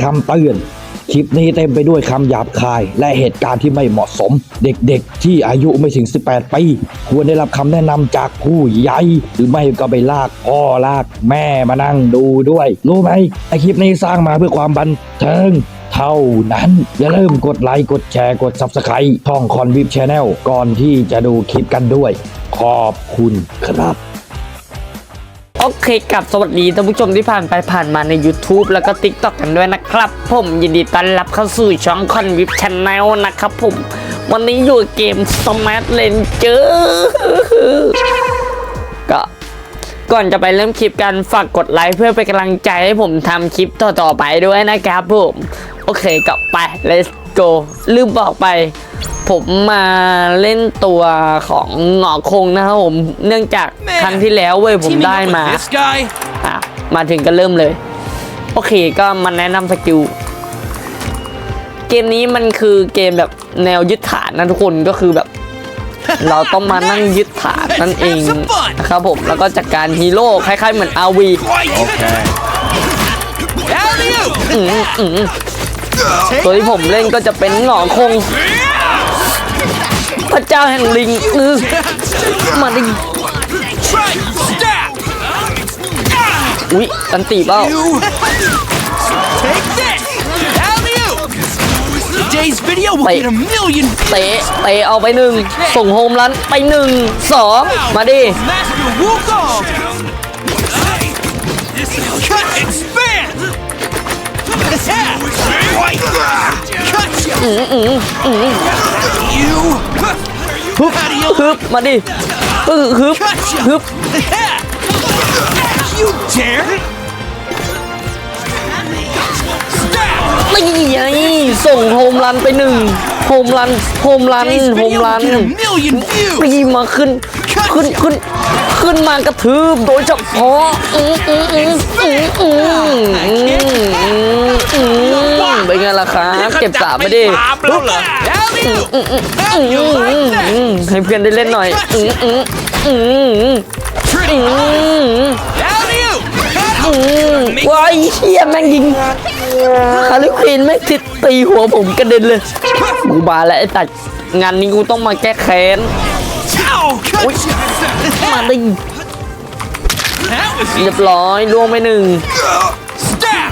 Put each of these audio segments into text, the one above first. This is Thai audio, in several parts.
คำเตือน คลิปนี้เต็มไปด้วยคำหยาบคาย และเหตุการณ์ที่ไม่เหมาะสม เด็กๆ ที่อายุไม่ถึง 18 ปี ควรได้รับคำแนะนำจากผู้ใหญ่ หรือไม่ก็ไปลากพ่อลากแม่มานั่งดูด้วย รู้ไหมไอคลิปนี้สร้างมาเพื่อความบันเทิงเท่านั้น อย่าลืมกดไลค์กดแชร์กด Subscribe ช่องคอนวิบชแนลก่อนที่จะดูคลิปกันด้วย ขอบคุณครับ โอเคกับสวัสดีท่านผู้ชมที่ผ่านไปผ่านมาใน YouTube แล้วก็ TikTok กันด้วยนะครับ ผมยินดีต้อนรับเข้าสู่ช่องคอนวิบช n แนลนะครับผม วันนี้อยู่เกม Smart Ranger ก็ก่อนจะไปเริ่มคลิปกันฝากกดไลค์เพื่อเป็นกำลังใจให้ผมทำคลิปต่อๆไปด้วยนะครับผม โอเคก็ไป let's go ลืมบอกไป ผมมาเล่นตัวของหงอคงนะครับผม เนื่องจากครั้งที่แล้วเว้ยผม Teaming ได้ up with มา this guy? อะมาถึงก็เริ่มเลย โอเคก็มาแนะนำสกิล เกมนี้มันคือเกมแบบแนวยึดฐานนะทุกคนก็คือแบบ เราต้องมานั่งยึดฐานนั่นเองนะครับผมแล้วก็จัดการฮีโร่คล้ายๆเหมือนอาวี Okay. Alley-oop! ตัวที่ผมเล่นก็จะเป็นหงอคง พระเจ้าแห่งลิงอื้อมาดิ Try stab! อุ๊ยตันตีเปล่า You take this! Alley-oop! Today's video will Wait. get a million เตะเตะเอาไปหนึ่งส่งโฮมรันไปหนึ่งสองมาดิ Master Wukong! Cut expand! Gotcha! You! ฮึบฮึบมาดิฮึบฮึบฮึบนี่ไงส่งโฮมรันไปหนึ่งโฮมรันโฮมรันโฮมรันปีมาขึ้น ขึ้นขึ้นขึ้นมากระทืบโดยเฉพาะอืมอืมอืมอืมอืมอืมเปไงล่ะครับเก็บสามไม่ได้อืมอืมอืมอืม ให้เพื่อนได้เล่นหน่อยอืมอืมอืมอืมอืมว้ายเฮียแม่งยิงฮาริควีนแม่งติดตีหัวผมกระเด็นเลยกูบาแล้วไอ้ตัดงานนี้กูต้องมาแก้แค้นมาดิเรียบร้อยล่วงไปหนึ่ง stab!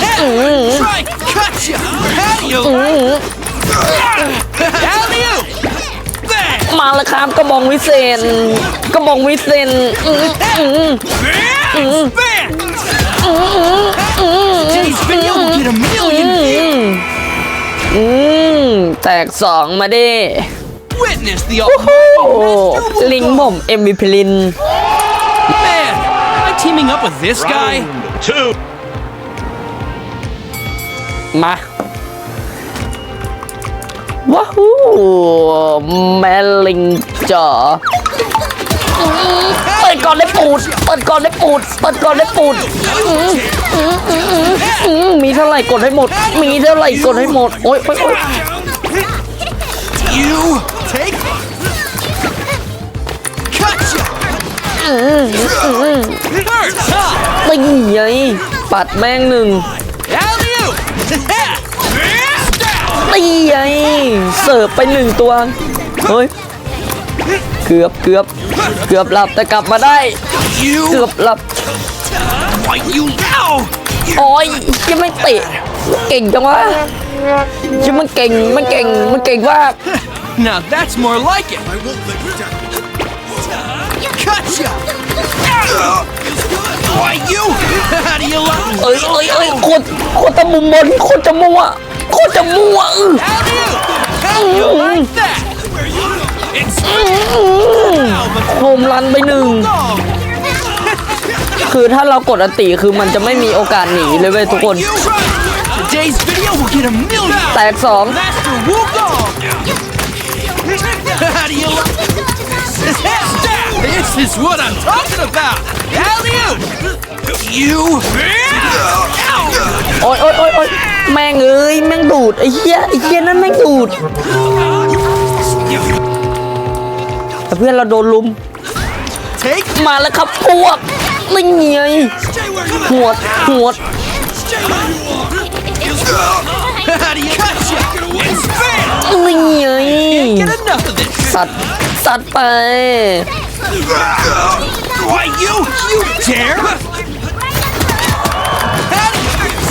How มาแล้วครับกระบองวิเศษกระบองวิเศษอือืมอืแตกสองมาดิลิงผม เอ็มวีพลิน Man, teaming up with this guy? มา ว้าวแมลลิงจ๋อเปิดก่อนได้ปูด เปิดก่อนได้ปูด เปิดก่อนได้ปูดอืมอืมอืมอืมอืมมีเท่าไหร่กดให้หมด มีเท่าไหร่กดให้หมด โอ๊ยโอ๊ยโอ๊ย You take Gotcha! Hurts, huh? ตีไงปัดแม่งหนึ่ง Alley-oop! Stab! ตีไงเสิร์ฟไปหนึ่งตัวเฮ้ยเกือบเกือบเกือบหลับแต่กลับมาได้ เกื You! อบหลับ Why you now? โอ้ยยังไม่เตะเก่งจังวะชิมันเก่งมันเก่งมันเก่งมาก Now that's more like it. Gotcha! Why you? How do you like? เอ้ยเอ้ยเอ้ยโคตรโคตรจะมุมบนโคตรจะมัว โคตรจะมัวอื้อ Alley-oop! How do you like that? It's โฮมรันไปหนึ่ง long. คือถ้าเรากดอันติคือมันจะไม่มีโอกาสหนีเลยเว้ยทุกคน You Today's video will get a million. แตกสอง Master Wukong. How do you like? Stab! This is what I'm talking about. Alley-oop! You. Ow! โอ๊ยโอ๊ยโอ๊ยโอ๊ยแม่งเอ้ยแม่งดูดไอ้เหี้ยไอ้เหี้ยนั่นแม่งดูดแต่เพื่อนเราโดนลุม Take. มาแล้วครับพวกนี่ไง Stay where you หวดหวด Stay where you are. How do you gotcha? And spin. นี่ไง Get enough of this. สัตว์ สัตว์ไป Why you? You dare?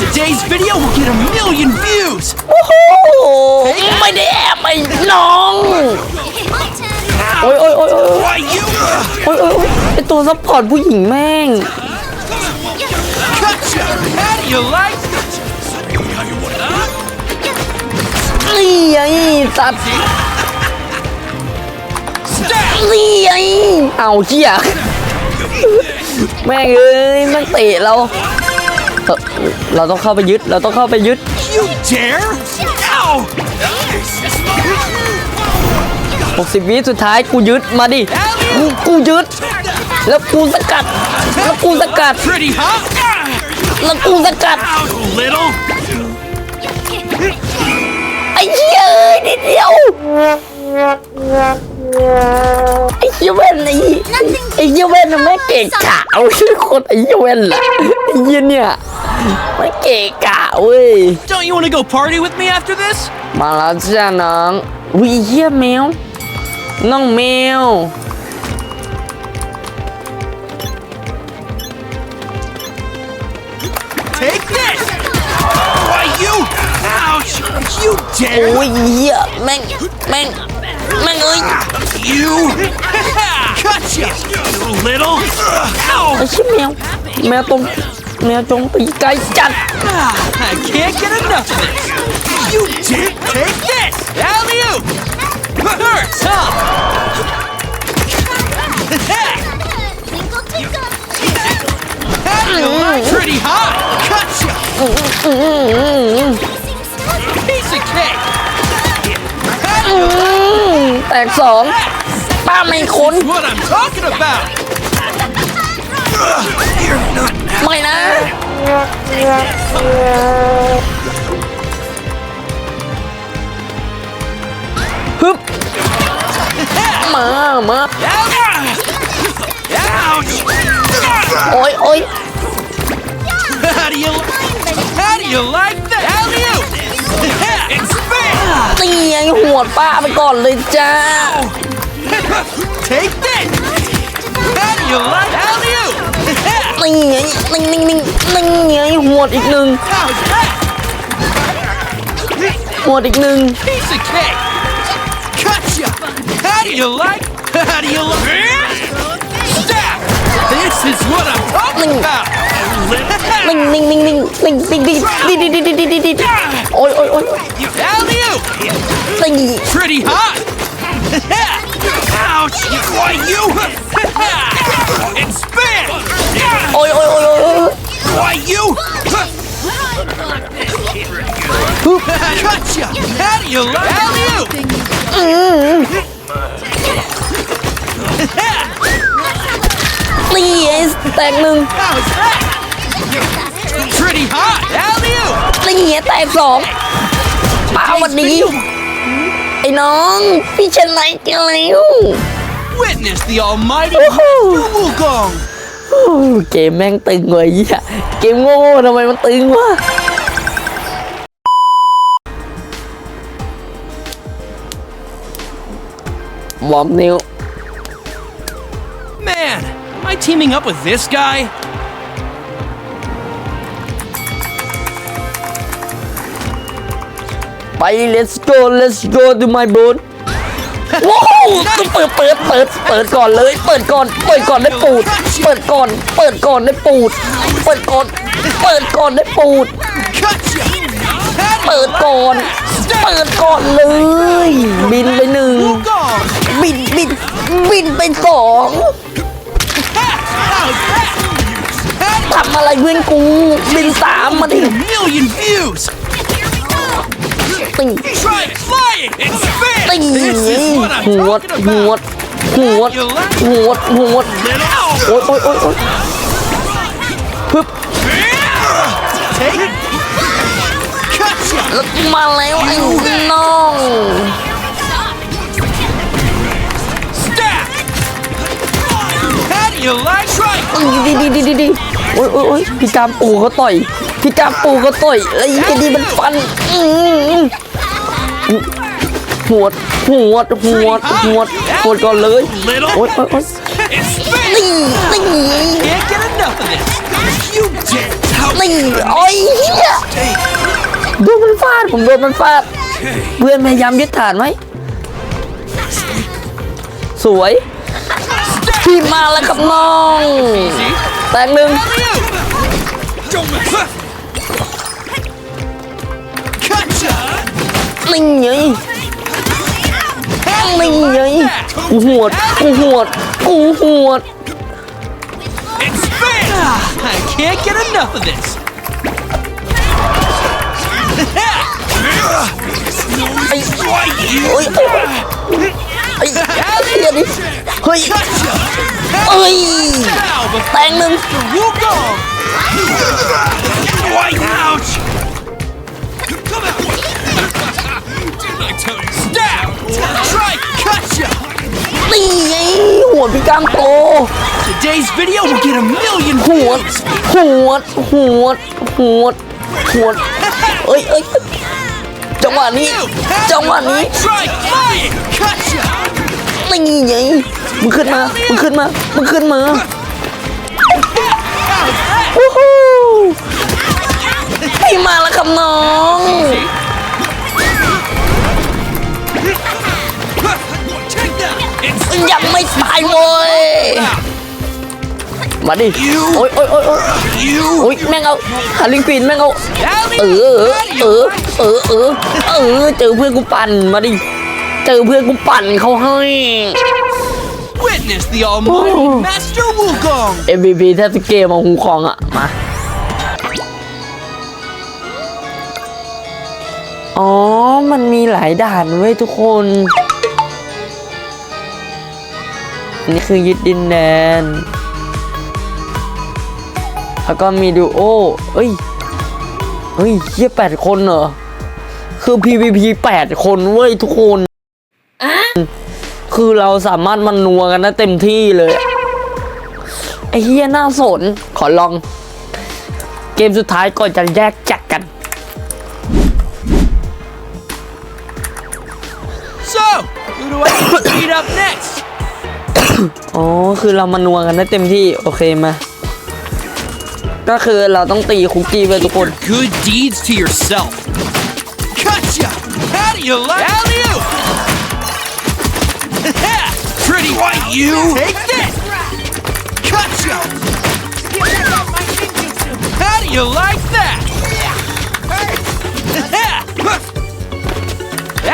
Today's video will get a million views. โอ้โหไม่ได้แอบไอ้น้อง โอ้ยโอ้ยโอ้ยโอ้ย Why you? โอ้ยโอ้ยโอ้ยไอตัวซัพพอร์ตผู้หญิงแม่ง Gotcha. How do you like? นี่ไงสัตว์ Stab. นี่ไงเอาเชี่ยแม่งเอ้ยแม่งเตะเราเอ่อเราต้องเข้าไปยึด เราต้องเข้าไปยึด You dare? Ow! 60 วิสุดท้ายกูยึดมาดิกูกูยึด แล้วกูสกัด แล้วกูสกัด Pretty hot. แล้วกูสกัด Ow, little. ไอ้เหี้ยเอ้ยนิดเดียว ไอ้เหี้ยเว้นไอ้ไอ้เหี้ยเว้นน่ะแม่งเกะกะเอาชื่อคนไอ้เหี้ยเว้นล่ะไอ้เหี้ยเนี่ยไม่งเกะกะเว้ย Don't you want to go party with me after this? มาแล้วจ้าน้องอุ้ยไอ้เหี้ยแมวน้องแมว Take this. Why you? Ouch! You โอ้ dare? ยเหี้ยแม่งแม่ง Mọi người You. Gotcha. You little. Ow. Xíu mèo. Mèo meow Mèo tung bị guys. chặt. Ah, I can't get enough of this You did take this. Alley-oop Hurts, huh? Pretty high! you. Mm-hmm. กสองป้าไม่ค้น That's what I'm talking about. You're not ไม่นะ ฮึบ มามา Ouch! โอ้ยโอ้ย How do you How do you like ตีไงหัวดป้าไปก่อนเลยจ้า Take this! How do you like alley oop? ตีไงนิ่งนิ่งนิ่งนิ่งไงหัวดอีกหนึ่ง How's that? หัวดอีกหนึ่ง Piece of cake! Gotcha! How do you like? How do you like? Stop! This is what I'm talking about! นิ่งนิ่งนิ่งนิ่งนิ่งนิ่งนิ่งนิ่งนิ่งนิ่งนิ่งนิ่งนิ่งนิ่งโอ้ยโอ้ยโอ้ย Alley oop! ตี Pretty hot! Ouch! Why you? And spin! โอ้ยโอ้ยโอ้ยโอ้ยโอ้ย Why you? Gotcha! How do you like alley oop? ตีไอ้แตกหนึ่ง How's that? Pretty hot! Alley oop! ตีไงแตกสองป้าวันดี ไอ้น้อง พี่ชนะอีกันแล้ว Witness the almighty Woohoo! Wugong! โอ้เกมแม่งตึงเว้ยเหี้ยเกมโง่ทำไมมันตึงวะวอร์มนิ้ว Man, am I teaming up with this guy? ไป let's go let's go to my boat ว้าวเปิดเปิดเปิดเปิดก่อนเลย เปิดก่อน เปิดก่อนได้ปูด เปิดก่อน เปิดก่อนได้ปูด เปิดก่อน เปิดก่อนได้ปูด เปิดก่อน เปิดก่อนเลย บินไปหนึ่ง บินบินบินไปสองทำอะไรเพื่อนกู บินสามมาดิ ติง Try flying and spin! ติงหัวดหัวดหัวดหัวดหัวดโอ๊ยโอ๊ยโอ๊ยโอ๊ยปึ๊บแล้วมาแล้วไอ้น้อง Stab! How do you like? Try ดีดีดีดีดีโอ้ยโอ้ยโอ้ยพี่กามปูเขาต่อย พี่กามปูเขาต่อยไอ้ยี่ดีมันฟันอื้อ หือหวดหวดหวดหวดหวดก่อนเลยโอ้ยโอ้ยโอ้ยนี่นี่นี่โอ้ยเฮียโดนมันฟาดผมโดนมันฟาดเพื่อนพยายามยึดฐานไว้สวยพี่มาแล้วครับน้อง แตงหนึ่ง นี่ไงนี่ไงกูหวดกูหวดกูหวด It's spin. I can't get enough of this. ไอ้ Right, you. โอ้ยไอ้เฮียดิเฮ้ย Gotcha. เอ้ย Now, but แตงหนึ่ง Stab. Try. Gotcha. นี่ไงหัวพี่กามโต Today's video will get a million หัว views. หัว หัว หัว หัว เอ้ยเอ้ยจังหวะนี้ จังหวะนี้ Try flying. Gotcha. นี่ไงมึงขึ้นมา มึงขึ้นมา มึงขึ้นมา How's that? วู้ฮู้พี่มาแล้วครับน้อง Take ยังไม่ตายเว้ยมาดิ โอ้ยโอ้ยโอ้ยโอ้ย you. โอ้ยแม่งเอาฮาริงควินแม่งเอาเออเออเออเออเออเจอเพื่อนกูปั่นมาดิ เจอเพื่อนกูปั่นเขาให้ Witness the almighty Master Wukong. MVP แทบจะเกมเอาหูคองอะมา อ๋อ มันมีหลายด่านเว้ยทุกคน นี่คือยึดดินแดน แล้วก็มีดูโอเอ้ยเฮ้ยเยี่ยแปดคนเหรอ คือ PVP แปดคนเว้ยทุกคนคือเราสามารถมันนัวกันได้เต็มที่เลยไอ้เฮียน่าสน ขอลอง เกมสุดท้ายก่อนจะแยกจากกัน So, who do I beat up next? อ๋อ คือเรามานัวกันได้เต็มที่ โอเคมา ก็คือเราต้องตีคุกกี้ไปทุกคน Good deeds to yourself. Gotcha. How do you like? Alley oop. Pretty white, you. Take this. Gotcha. How do you like that?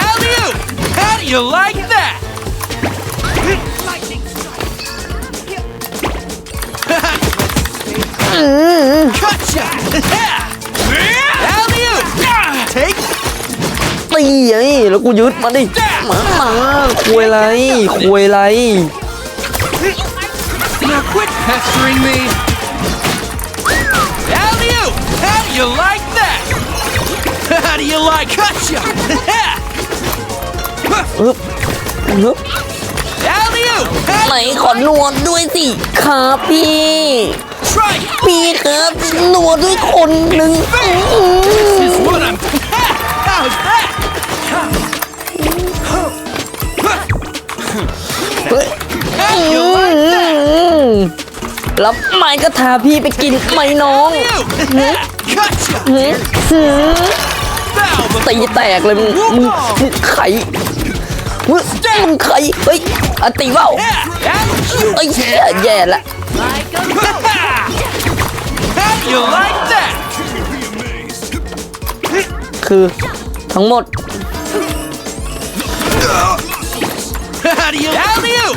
Alley oop. How do you like that? Gotcha! Alley oop! Take ตีไอ้แล้วกูยึดมาดิมามาคุยไรคุยไร Now quit pestering me! Alley oop! How do you like that? How do you like gotcha? อึ๊บอึ๊บ Alley oop! ไหนขอนวดด้วยสิครับพี่ พี่ครับหนวดด้วยคนหนึ่งรับไม่ก็ทาพี่ไปกินไหมน้องตีแตกเลยมึงมึงไข่มึงไข่เฮ้ยอติว่าวไอ้แย่ละ you like that? คือทั้งหมด How do you alley oop?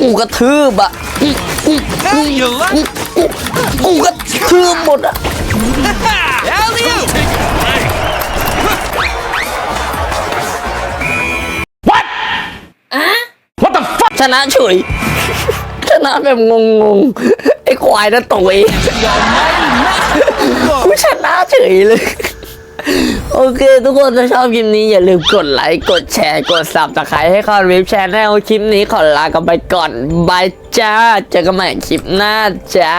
กูกระทืบอะกูกู How do you like กูกูกระทืบหมดอะ alley oop? ชนะเฉย ชนะแบบงงๆไอ้ควายนั่นตกเอง The almighty Master กู ชนะเฉยเลย โอเค ทุกคนถ้าชอบคลิปนี้อย่าลืมกดไลค์กดแชร์กดซับสไครต์ให้คอนวิบแชนแนลคลิปนี้ขอลากันไปก่อนบายจ้า เจอกันใหม่คลิปหน้าจ้า